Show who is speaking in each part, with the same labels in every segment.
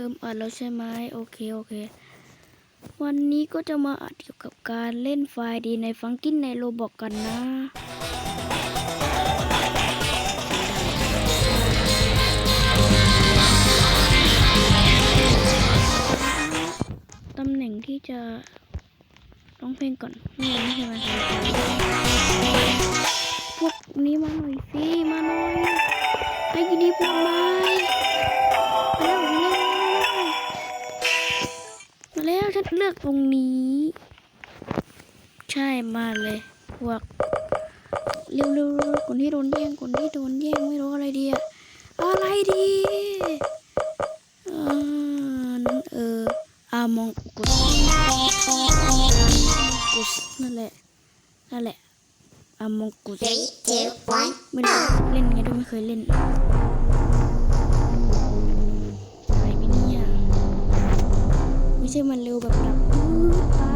Speaker 1: เริ่มอัดแล้วใช่ไหมโอเค โอเค วันนี้ก็จะมาอัดเกี่ยวกับการเล่นไฟล์ดีในฟังกินในโรบอกกันนะตำแหน่งที่จะร้องเพลงก่อนนี่ไม่ใช่ไหมพวกนี้มาหน่อยสิ มาหน่อยให้ยินดีพวกมา แล้วฉันเลือกตรงนี้ ใช่มาเลยพวกเร็วเร็วเร็วคนที่โดนแย่งคนที่โดนแย่งไม่รู้อะไรดีอะอะไรดีเออนั่นเอออามองกุสกุสนั่นแหละนั่นแหละอามองกุส
Speaker 2: Three, two, one.
Speaker 1: ไม่รู้เล่นไงด้วยไม่เคยเล่น ไม่ใช่มันเร็วแบบแบบ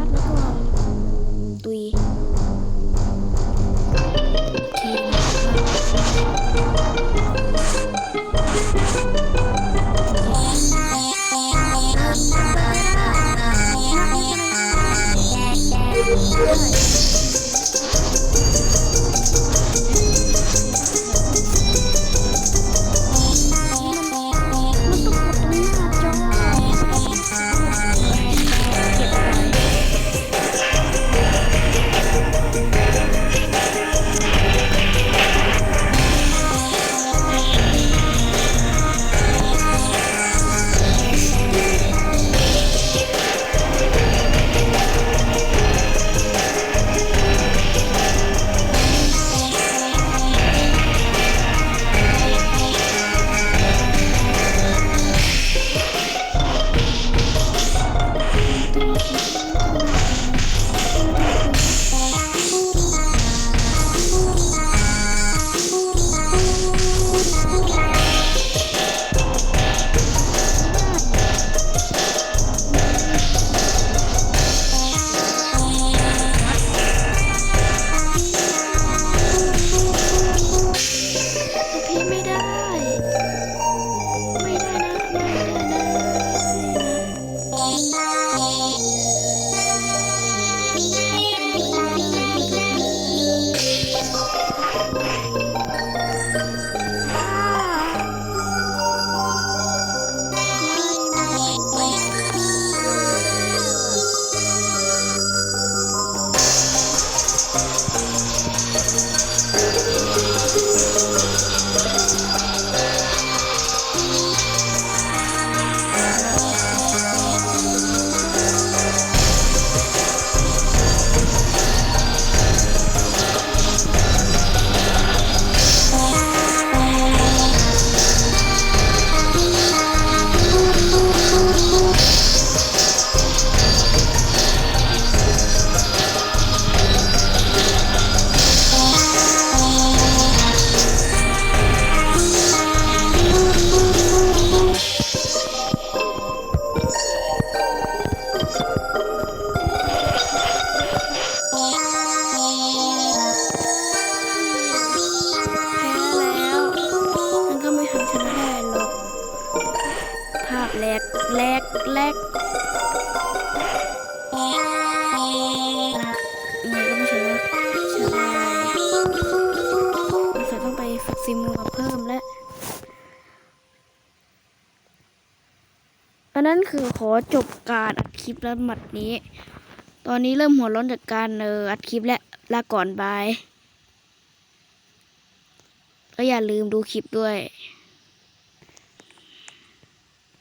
Speaker 1: แลกแลกแลกยังไงก็ไม่ชนะใช่เราจต้องไปฝึกซิมมือมาเพิ่มและอันนั้นคือขอจบการอัดคลิปแล้วหมัดนี้ ตอนนี้เริ่มหัวร้อนจากการเอออัดคลิปและลาก่อนบาย ก็อย่าลืมดูคลิปด้วย